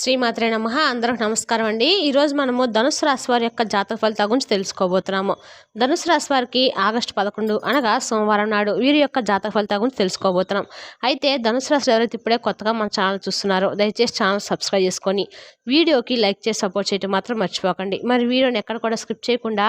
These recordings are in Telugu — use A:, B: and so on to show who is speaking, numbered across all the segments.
A: శ్రీమాత్రే నమ. అందరికి నమస్కారం అండి. ఈరోజు మనము ధనుసు రాశి వారి యొక్క జాతక ఫలితాల గురించి తెలుసుకోబోతున్నాము. ధనుసు రాశి వారికి ఆగస్టు పదకొండు అనగా సోమవారం నాడు వీరి యొక్క జాతక ఫలితాల గురించి తెలుసుకోబోతున్నాం. అయితే ధనుసు రాశి ఎవరైతే ఇప్పుడే కొత్తగా మన ఛానల్ చూస్తున్నారో దయచేసి ఛానల్ సబ్స్క్రైబ్ చేసుకొని వీడియోకి లైక్ చేసి సపోర్ట్ చేయడం మాత్రం మర్చిపోకండి. మరి వీడియోని ఎక్కడ కూడా స్కిప్ చేయకుండా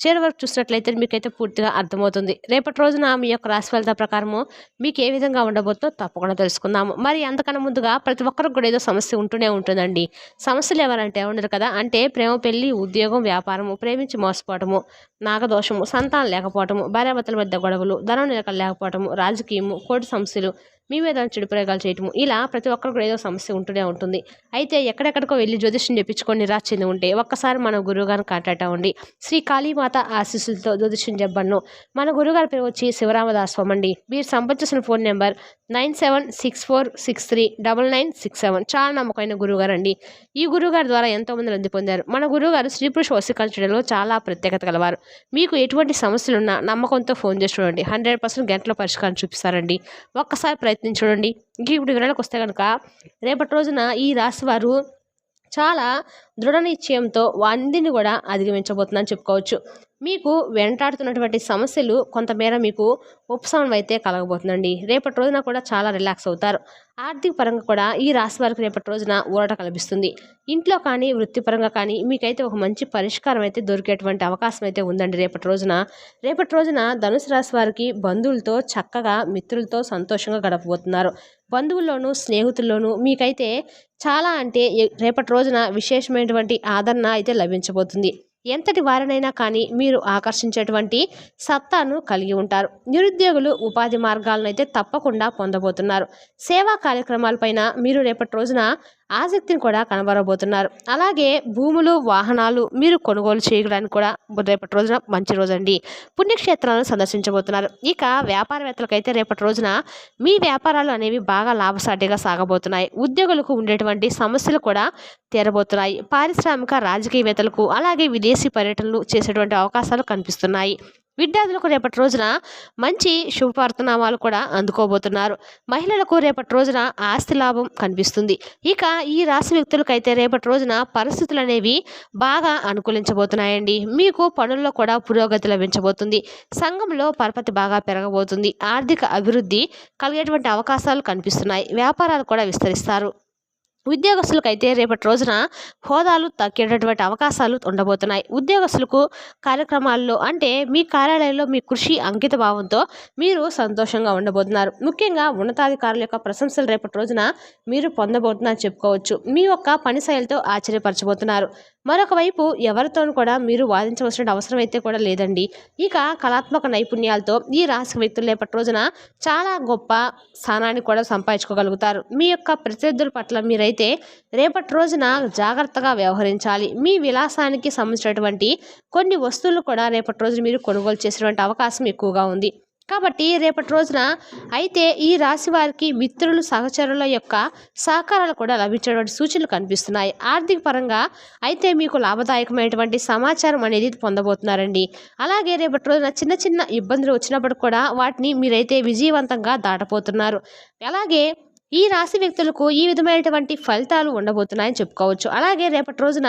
A: చివరి వరకు చూసినట్లయితే మీకైతే పూర్తిగా అర్థమవుతుంది. రేపటి రోజున మీ యొక్క రాశి ఫలిత ప్రకారము మీకు ఏ విధంగా ఉండబోతో తప్పకుండా తెలుసుకుందాము. మరి అంతకన్నా ముందుగా ప్రతి ఒక్కరికి కూడా ఏదో సమస్య ఉంటూనే ఉంటుందండి. సమస్యలు ఎవరంటే ఉండరు కదా? అంటే ప్రేమ పెళ్ళి ఉద్యోగం వ్యాపారము ప్రేమించి మోసపోవటము నాగదోషము సంతానం లేకపోవటము భార్యాభర్తల మధ్య గొడవలు ధనం నిలకలు లేకపోవటము రాజకీయము కోటి సమస్యలు మీ మీద చెడు ప్రయోగాలు చేయటము. ఇలా ప్రతి ఒక్కరికి ఏదో సమస్య ఉంటూనే ఉంటుంది. అయితే ఎక్కడెక్కడికో వెళ్ళి జ్యోతిష్యం చెప్పించుకొని నిరాశ చెంది ఉంటే ఒక్కసారి మన గురువుగారిని కాంటాక్ట్ అవ్వండి. శ్రీ కాళీమాత ఆశీస్సులతో జ్యోతిష్యం చెప్పను మన గురుగారి పేరు వచ్చి శివరామదాస్వామి అండి మీరు సంబంధించిన phone number nine seven six four six three double nine six seven. చాలా నమ్మకమైన గురువుగారు అండి ఈ గురువుగారి ద్వారా ఎంతోమంది లబ్ధి పొందారు. మన గురువుగారు స్త్రీ పురుష వసీకరించడంలో చాలా ప్రత్యేకత గలవారు మీకు ఎటువంటి సమస్యలున్నా నమ్మకంతో ఫోన్ చేసి చూడండి. హండ్రెడ్ పర్సెంట్ గంటలో పరిష్కారం చూపిస్తారండి. ఒక్కసారి ప్రయత్నం చూడండి. ఇంక ఇప్పుడు వివరాలకు వస్తే కనుక రేపటి రోజున ఈ రాశి వారు చాలా దృఢ నిశ్చయంతో వాందిని కూడా అధిగమించబోతుందని చెప్పుకోవచ్చు. మీకు వెంటాడుతున్నటువంటి సమస్యలు కొంతమేర మీకు ఉపశమనం అయితే కలగబోతుందండి. రేపటి రోజున కూడా చాలా రిలాక్స్ అవుతారు. ఆర్థిక పరంగా కూడా ఈ రాశి వారికి రేపటి రోజున ఊరట కల్పిస్తుంది. ఇంట్లో కానీ వృత్తిపరంగా కానీ మీకైతే ఒక మంచి పరిష్కారం అయితే దొరికేటువంటి అవకాశం అయితే ఉందండి రేపటి రోజున. రేపటి రోజున ధనుసు రాశి వారికి బంధువులతో చక్కగా మిత్రులతో సంతోషంగా గడపబోతున్నారు. బంధువుల్లోనూ స్నేహితుల్లోనూ మీకైతే చాలా అంటే రేపటి రోజున విశేషమైన విశేషమైనటువంటి ఆదరణ అయితే లభించబోతుంది. ఎంతటి వారినైనా కానీ మీరు ఆకర్షించేటువంటి సత్తాను కలిగి ఉంటారు. నిరుద్యోగులు ఉపాధి మార్గాలను అయితే తప్పకుండా పొందబోతున్నారు. సేవా కార్యక్రమాలపైన మీరు రేపటి రోజున ఆసక్తిని కూడా కనబరబోతున్నారు. అలాగే భూములు వాహనాలు మీరు కొనుగోలు చేయడానికి కూడా రేపటి రోజున మంచి రోజండి. పుణ్యక్షేత్రాలను సందర్శించబోతున్నారు. ఇక వ్యాపారవేత్తలకైతే రేపటి రోజున మీ వ్యాపారాలు అనేవి బాగా లాభసాటిగా సాగబోతున్నాయి. ఉద్యోగులకు ఉండేటువంటి సమస్యలు కూడా తీరబోతున్నాయి. పారిశ్రామిక రాజకీయవేత్తలకు అలాగే విదేశీ పర్యటనలు చేసేటువంటి అవకాశాలు కనిపిస్తున్నాయి. విద్యార్థులకు రేపటి రోజున మంచి శుభవర్తనామాలు కూడా అందుకోబోతున్నారు. మహిళలకు రేపటి రోజున ఆస్తి లాభం కనిపిస్తుంది. ఇక ఈ రాశి వ్యక్తులకైతే రేపటి రోజున పరిస్థితులు అనేవి బాగా అనుకూలించబోతున్నాయండి. మీకు పనుల్లో కూడా పురోగతి లభించబోతుంది. సంఘంలో పరపతి బాగా పెరగబోతుంది. ఆర్థిక అభివృద్ధి కలిగేటువంటి అవకాశాలు కనిపిస్తున్నాయి. వ్యాపారాలు కూడా విస్తరిస్తారు. ఉద్యోగస్తులకైతే రేపటి రోజున హోదాలు తగ్గేటటువంటి అవకాశాలు ఉండబోతున్నాయి. ఉద్యోగస్తులకు కార్యక్రమాల్లో అంటే మీ కార్యాలయంలో మీ కృషి అంకిత భావంతో మీరు సంతోషంగా ఉండబోతున్నారు. ముఖ్యంగా ఉన్నతాధికారుల యొక్క ప్రశంసలు రేపటి రోజున మీరు పొందబోతున్నారని చెప్పుకోవచ్చు. మీ యొక్క పని శైలితో ఆశ్చర్యపరచబోతున్నారు. మరొక వైపు ఎవరితోనూ కూడా మీరు వాదించవలసిన అవసరం అయితే కూడా లేదండి. ఇక కళాత్మక నైపుణ్యాలతో ఈ రాశి వ్యక్తులు రేపటి రోజున చాలా గొప్ప స్థానాన్ని కూడా సంపాదించుకోగలుగుతారు. మీ యొక్క ప్రత్యర్థుల పట్ల మీరైతే అయితే రేపటి రోజున జాగ్రత్తగా వ్యవహరించాలి. మీ విలాసానికి సంబంధించినటువంటి కొన్ని వస్తువులు కూడా రేపటి రోజున మీరు కొనుగోలు చేసేటువంటి అవకాశం ఎక్కువగా ఉంది. కాబట్టి రేపటి రోజున అయితే ఈ రాశి వారికి మిత్రులు సహచరుల యొక్క సహకారాలు కూడా లభించేటువంటి సూచనలు కనిపిస్తున్నాయి. ఆర్థిక పరంగా అయితే మీకు లాభదాయకమైనటువంటి సమాచారం అనేది పొందబోతున్నారండి. అలాగే రేపటి రోజున చిన్న చిన్న ఇబ్బందులు వచ్చినప్పుడు కూడా వాటిని మీరైతే విజయవంతంగా దాటపోతున్నారు అలాగే ఈ రాశి వ్యక్తులకు ఈ విధమైనటువంటి ఫలితాలు ఉండబోతున్నాయని చెప్పుకోవచ్చు. అలాగే రేపటి రోజున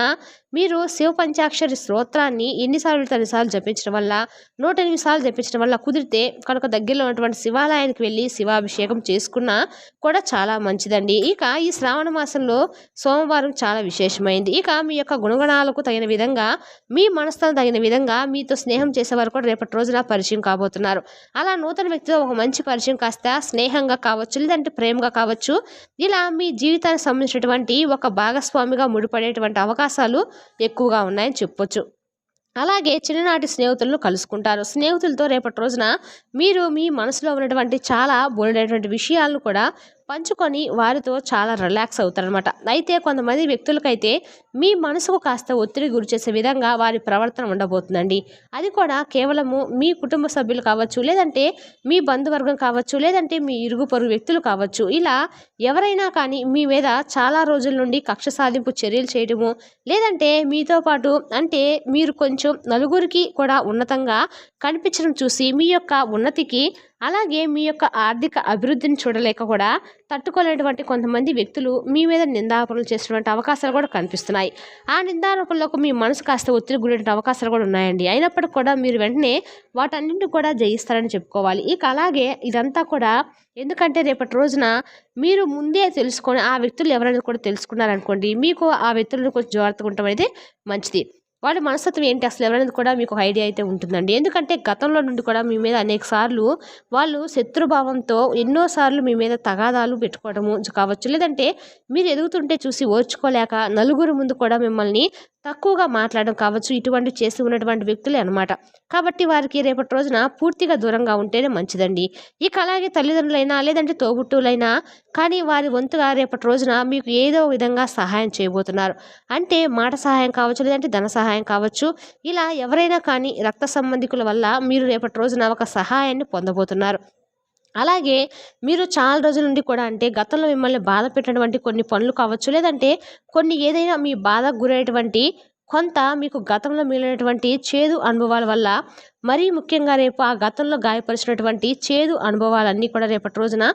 A: మీరు శివ పంచాక్షరి స్తోత్రాన్ని ఎన్నిసార్లు ఎన్నిసార్లు జపించడం వల్ల నూట ఎనిమిది సార్లు జపించడం వల్ల కుదిరితే కనుక దగ్గరలో ఉన్నటువంటి శివాలయానికి వెళ్ళి శివాభిషేకం చేసుకున్నా కూడా చాలా మంచిదండి. ఇక ఈ శ్రావణ మాసంలో సోమవారం చాలా విశేషమైంది. ఇక మీ యొక్క గుణగణాలకు తగిన విధంగా మీ మనస్థానం తగిన విధంగా మీతో స్నేహం చేసేవారు కూడా రేపటి రోజున పరిచయం కాబోతున్నారు. అలా నూతన వ్యక్తితో ఒక మంచి పరిచయం కాస్త స్నేహంగా కావచ్చు లేదంటే ప్రేమగా కావచ్చు ఇలా మీ జీవితానికి సంబంధించినటువంటి ఒక భాగస్వామిగా ముడిపడేటువంటి అవకాశాలు ఎక్కువగా ఉన్నాయని చెప్పొచ్చు. అలాగే చిన్ననాటి స్నేహితులను కలుసుకుంటారు. స్నేహితులతో రేపటి రోజున మీరు మీ మనసులో ఉన్నటువంటి చాలా బోలెడటువంటి విషయాలను కూడా పంచుకొని వారితో చాలా రిలాక్స్ అవుతారనమాట అయితే కొంతమంది వ్యక్తులకైతే మీ మనసుకు కాస్త ఒత్తిడి గురి చేసే విధంగా వారి ప్రవర్తన ఉండబోతుందండి. అది కూడా కేవలము మీ కుటుంబ సభ్యులు కావచ్చు లేదంటే మీ బంధువర్గం కావచ్చు లేదంటే మీ ఇరుగు పొరుగు వ్యక్తులు కావచ్చు. ఇలా ఎవరైనా కానీ మీ మీద చాలా రోజుల నుండి కక్ష సాధింపు చర్యలు చేయడము లేదంటే మీతో పాటు అంటే మీరు కొంచెం నలుగురికి కూడా ఉన్నతంగా కనిపించడం చూసి మీ యొక్క ఉన్నతికి అలాగే మీ యొక్క ఆర్థిక అభివృద్ధిని చూడలేక కూడా తట్టుకోలేనటువంటి కొంతమంది వ్యక్తులు మీ మీద నిందారోపణలు చేసినటువంటి అవకాశాలు కూడా కనిపిస్తున్నాయి. ఆ నిందారోపణలకు మీ మనసు కాస్త ఒత్తిడి గురేటువంటి అవకాశాలు కూడా ఉన్నాయండి. అయినప్పటికీ కూడా మీరు వెంటనే వాటన్నింటిని కూడా జయిస్తారని చెప్పుకోవాలి. ఇక అలాగే ఇదంతా కూడా ఎందుకంటే రేపటి రోజున మీరు ముందే తెలుసుకొని ఆ వ్యక్తులు ఎవరైనా కూడా తెలుసుకున్నారనుకోండి మీకు ఆ వ్యక్తులను కొంచెం జాగ్రత్తగా ఉండటం అనేది మంచిది. వాళ్ళ మనస్తత్వం ఏంటి అసలు ఎవరైనా కూడా మీకు ఒక ఐడియా అయితే ఉంటుందండి. ఎందుకంటే గతంలో నుండి కూడా మీ మీద అనేక సార్లు వాళ్ళు శత్రుభావంతో ఎన్నోసార్లు మీ మీద తగాదాలు పెట్టుకోవడము కావచ్చు. లేదంటే మీరు ఎదుగుతుంటే చూసి ఓర్చుకోలేక నలుగురు ముందు కూడా మిమ్మల్ని తక్కువగా మాట్లాడడం కావచ్చు ఇటువంటి చేసి ఉన్నటువంటి వ్యక్తులే అనమాట కాబట్టి వారికి రేపటి రోజున పూర్తిగా దూరంగా ఉంటేనే మంచిదండి. ఇక అలాగే తల్లిదండ్రులైనా లేదంటే తోబుట్టువులైనా కానీ వారి వంతుగా రేపటి రోజున మీకు ఏదో విధంగా సహాయం చేయబోతున్నారు. అంటే మాట సహాయం కావచ్చు లేదంటే ధన సహాయం కావచ్చు ఇలా ఎవరైనా కానీ రక్త సంబంధికుల వల్ల మీరు రేపటి రోజున ఒక సహాయాన్ని పొందబోతున్నారు. అలాగే మీరు చాలా రోజుల నుండి కూడా అంటే గతంలో మిమ్మల్ని బాధ పెట్టినటువంటి కొన్ని పనులు కావచ్చు లేదంటే కొన్ని ఏదైనా మీ బాధకు గురైనటువంటి కొంత మీకు గతంలో మిగిలినటువంటి చేదు అనుభవాల వల్ల మరీ ముఖ్యంగా రేపు ఆ గతంలో గాయపరిచినటువంటి చేదు అనుభవాలన్నీ కూడా రేపటి రోజున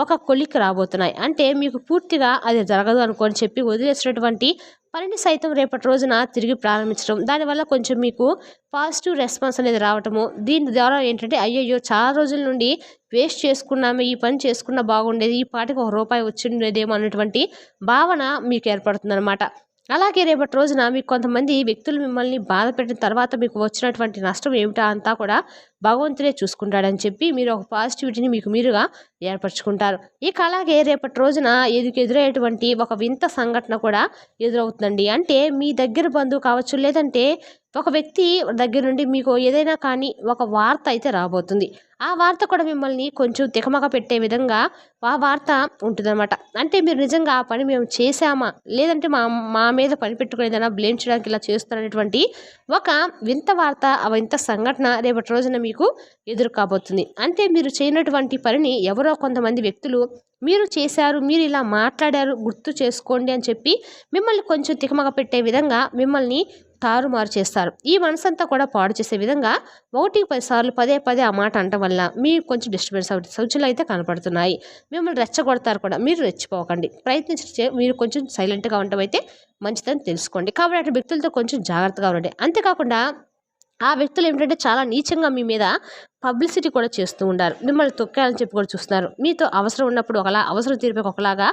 A: ఒక కొలిక్కి రాబోతున్నాయి. అంటే మీకు పూర్తిగా అది జరగదు అనుకొని చెప్పి వదిలేసినటువంటి పనిని సైతం రేపటి రోజున తిరిగి ప్రారంభించడం. దానివల్ల కొంచెం మీకు పాజిటివ్ రెస్పాన్స్ అనేది రావటము దీని ద్వారా ఏంటంటే అయ్యయ్యో చాలా రోజుల నుండి వేస్ట్ చేసుకున్నాము ఈ పని చేసుకున్న బాగుండేది ఈ పాటికి ఒక రూపాయి వచ్చిండేదేమో అన్నటువంటి భావన మీకు ఏర్పడుతుంది అనమాట అలాగే రేపటి రోజున మీకు కొంతమంది వ్యక్తులు మిమ్మల్ని బాధ పెట్టిన తర్వాత మీకు వచ్చినటువంటి నష్టం ఏమిటా అంతా కూడా భగవంతుడే చూసుకుంటాడని చెప్పి మీరు ఒక పాజిటివిటీని మీకు మీరుగా ఏర్పరచుకుంటారు. ఇక అలాగే రేపటి రోజున ఎదుకు ఎదురయ్యేటువంటి ఒక వింత సంఘటన కూడా ఎదురవుతుందండి. అంటే మీ దగ్గర బంధువు కావచ్చు లేదంటే ఒక వ్యక్తి దగ్గర నుండి మీకు ఏదైనా కానీ ఒక వార్త అయితే రాబోతుంది. ఆ వార్త కూడా మిమ్మల్ని కొంచెం తికమక పెట్టే విధంగా ఆ వార్త ఉంటుందన్నమాట. అంటే మీరు నిజంగా ఆ పని మేము చేసామా లేదంటే మా మా మీద పని పెట్టుకుని ఏదైనా బ్లేమ్ చేయడానికి ఇలా చేస్తున్నటువంటి ఒక వింత వార్త ఆ వింత సంఘటన రేపటి రోజున మీకు ఎదురు కాబోతుంది. అంటే మీరు చేయనటువంటి పనిని ఎవరో కొంతమంది వ్యక్తులు మీరు చేశారు మీరు ఇలా మాట్లాడారు గుర్తు చేసుకోండి అని చెప్పి మిమ్మల్ని కొంచెం తికమక పెట్టే విధంగా మిమ్మల్ని తారుమారు చేస్తారు. ఈ మనసంతా కూడా పాడు చేసే విధంగా ఒకటికి పదిసార్లు పదే పదే ఆ మాట అనటం వల్ల మీకు కొంచెం డిస్టర్బెన్స్ అవుతుంది. సూచనలు అయితే కనపడుతున్నాయి. మిమ్మల్ని రెచ్చగొడతారు కూడా. మీరు రెచ్చిపోకండి. ప్రయత్నించి మీరు కొంచెం సైలెంట్గా ఉండటం అయితే మంచిదని తెలుసుకోండి. కాబట్టి అటు వ్యక్తులతో కొంచెం జాగ్రత్తగా ఉండండి. అంతేకాకుండా ఆ వ్యక్తులు ఏమిటంటే చాలా నీచంగా మీ మీద పబ్లిసిటీ కూడా చేస్తూ ఉంటారు మిమ్మల్ని తొక్కాలని చెప్పి కూడా చూస్తున్నారు. మీతో అవసరం ఉన్నప్పుడు ఒకలా అవసరం తీరిపోయి ఒకలాగా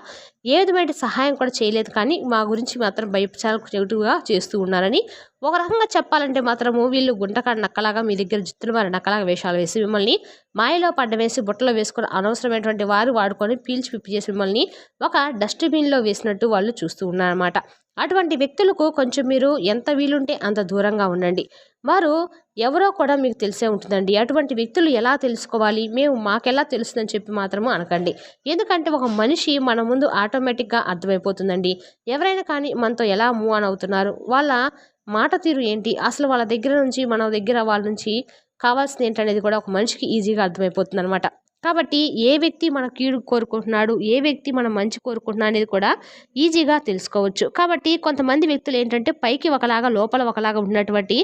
A: ఏ విధమైన సహాయం కూడా చేయలేదు కానీ మా గురించి మాత్రం భయపచారకు చెడుగా చేస్తూ ఉన్నారని ఒక రకంగా చెప్పాలంటే మాత్రము వీళ్ళు గుంటకాడ నక్కలాగా మీ దగ్గర జిత్తులు వారి నక్కలాగా వేషాలు వేసి మిమ్మల్ని మాయలో పడ్డ వేసి బుట్టలో వేసుకొని అనవసరమైనటువంటి వారు వాడుకొని పీల్చి పిప్పి చేసి మిమ్మల్ని ఒక డస్ట్బిన్లో వేసినట్టు వాళ్ళు చూస్తూ ఉన్నారన్నమాట. అటువంటి వ్యక్తులకు కొంచెం మీరు ఎంత వీలుంటే అంత దూరంగా ఉండండి. వారు ఎవరో కూడా మీకు తెలిసే ఉంటుందండి. అటువంటి వ్యక్తులు ఎలా తెలుసుకోవాలి? మేము మాకెలా తెలుస్తుందని చెప్పి మాత్రము అనకండి. ఎందుకంటే ఒక మనిషి మన ముందు ఆటోమేటిక్గా అర్థమైపోతుందండి. ఎవరైనా కానీ మనతో ఎలా మూవ్ ఆన్ అవుతున్నారు? వాళ్ళ మాట తీరు ఏంటి? అసలు వాళ్ళ దగ్గర నుంచి మన దగ్గర వాళ్ళ నుంచి కావాల్సింది ఏంటనేది కూడా ఒక మనిషికి ఈజీగా అర్థమైపోతుంది అనమాట కాబట్టి ఏ వ్యక్తి మన కీడు కోరుకుంటున్నాడు ఏ వ్యక్తి మన మంచి కోరుకుంటున్నా అనేది కూడా ఈజీగా తెలుసుకోవచ్చు. కాబట్టి కొంతమంది వ్యక్తులు ఏంటంటే పైకి ఒకలాగా లోపల ఒకలాగా ఉన్నటువంటి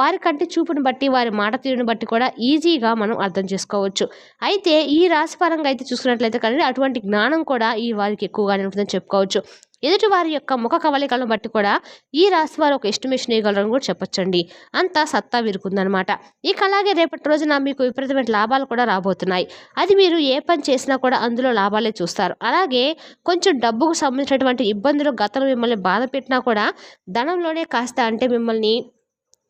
A: వారి కంటి చూపుని బట్టి వారి మాట తీరును బట్టి కూడా ఈజీగా మనం అర్థం చేసుకోవచ్చు. అయితే ఈ రాశి పరంగా అయితే చూసుకున్నట్లయితే కానీ అటువంటి జ్ఞానం కూడా ఈ వారికి ఎక్కువగానే ఉంటుందని చెప్పుకోవచ్చు. ఎదుటివారి యొక్క ముఖ కవలికలను బట్టి కూడా ఈ రాశి వారు ఒక ఎస్టిమేషన్ వేయగలరని కూడా చెప్పొచ్చండి. అంత సత్తా వీరుకుందనమాట. ఇక అలాగే రేపటి రోజున మీకు విపరీతమైన లాభాలు కూడా రాబోతున్నాయి. అది మీరు ఏ పని చేసినా కూడా అందులో లాభాలే చూస్తారు. అలాగే కొంచెం డబ్బుకు సంబంధించినటువంటి ఇబ్బందులు గతంలో మిమ్మల్ని బాధ పెట్టినా కూడా ధనంలోనే కాస్త అంటే మిమ్మల్ని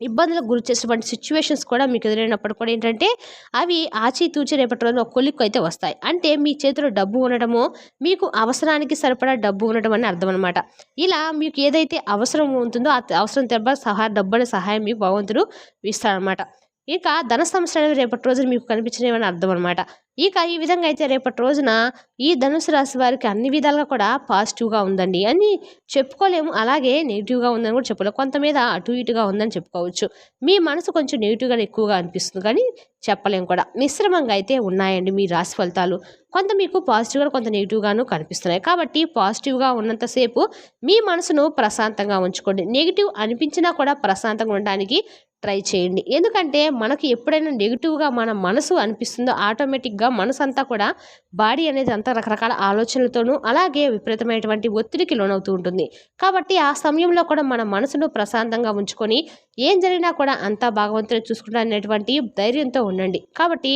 A: ఇబ్బందులకు గురి చేసేటువంటి సిచ్యువేషన్స్ కూడా మీకు ఎదురైనప్పుడు కూడా ఏంటంటే అవి ఆచితూచి రేపటి రోజున కొలిక్కు అయితే వస్తాయి. అంటే మీ చేతిలో డబ్బు ఉండటము మీకు అవసరానికి సరిపడా డబ్బు ఉండటం అని అర్థం అనమాట ఇలా మీకు ఏదైతే అవసరం ఉంటుందో ఆ అవసరం తెప్ప సహా డబ్బు అనే సహాయం మీకు భగవంతుడు ఇస్తాడనమాట ఇంకా ధన సమస్య అనేవి రేపటి రోజున మీకు కనిపించినవని అర్థం అనమాట ఇక ఈ విధంగా అయితే రేపటి రోజున ఈ ధనుసు రాశి వారికి అన్ని విధాలుగా కూడా పాజిటివ్గా ఉందండి. అని చెప్పుకోలేము. అలాగే నెగిటివ్గా ఉందని కూడా చెప్పలేము. కొంత మీద అటు ఇటుగా ఉందని చెప్పుకోవచ్చు. మీ మనసు కొంచెం నెగిటివ్గా ఎక్కువగా అనిపిస్తుంది కానీ చెప్పలేము కూడా. మిశ్రమంగా అయితే ఉన్నాయండి మీ రాశి ఫలితాలు. కొంత మీకు పాజిటివ్గా కొంత నెగిటివ్గాను కనిపిస్తున్నాయి. కాబట్టి పాజిటివ్గా ఉన్నంతసేపు మీ మనసును ప్రశాంతంగా ఉంచుకోండి. నెగిటివ్ అనిపించినా కూడా ప్రశాంతంగా ఉండడానికి ట్రై చేయండి. ఎందుకంటే మనకు ఎప్పుడైనా నెగిటివ్గా మన మనసు అనిపిస్తుందో ఆటోమేటిక్గా మనసు అంతా కూడా బాడీ అనేది అంతా రకరకాల ఆలోచనలతోనూ అలాగే విపరీతమైనటువంటి ఒత్తిడికి లోనవుతూ ఉంటుంది. కాబట్టి ఆ సమయంలో కూడా మన మనసును ప్రశాంతంగా ఉంచుకొని ఏం జరిగినా కూడా అంతా భాగవంతుని చూసుకుంటా అనేటువంటి ధైర్యంతో ఉండండి. కాబట్టి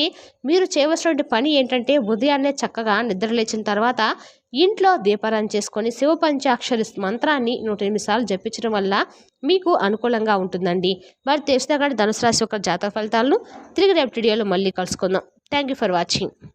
A: మీరు చేయవలసినటువంటి పని ఏంటంటే ఉదయాన్నే చక్కగా నిద్ర లేచిన తర్వాత ఇంట్లో దీపారాన్ని చేసుకొని శివ పంచాక్షరి మంత్రాన్ని నూట ఎనిమిది సార్లు జపించడం వల్ల మీకు అనుకూలంగా ఉంటుందండి. మరి తెలిసిన కానీ ధనుసు రాశి యొక్క జాతక ఫలితాలను తిరిగి రేపు వీడియోలో మళ్ళీ కలుసుకుందాం. Thank you for watching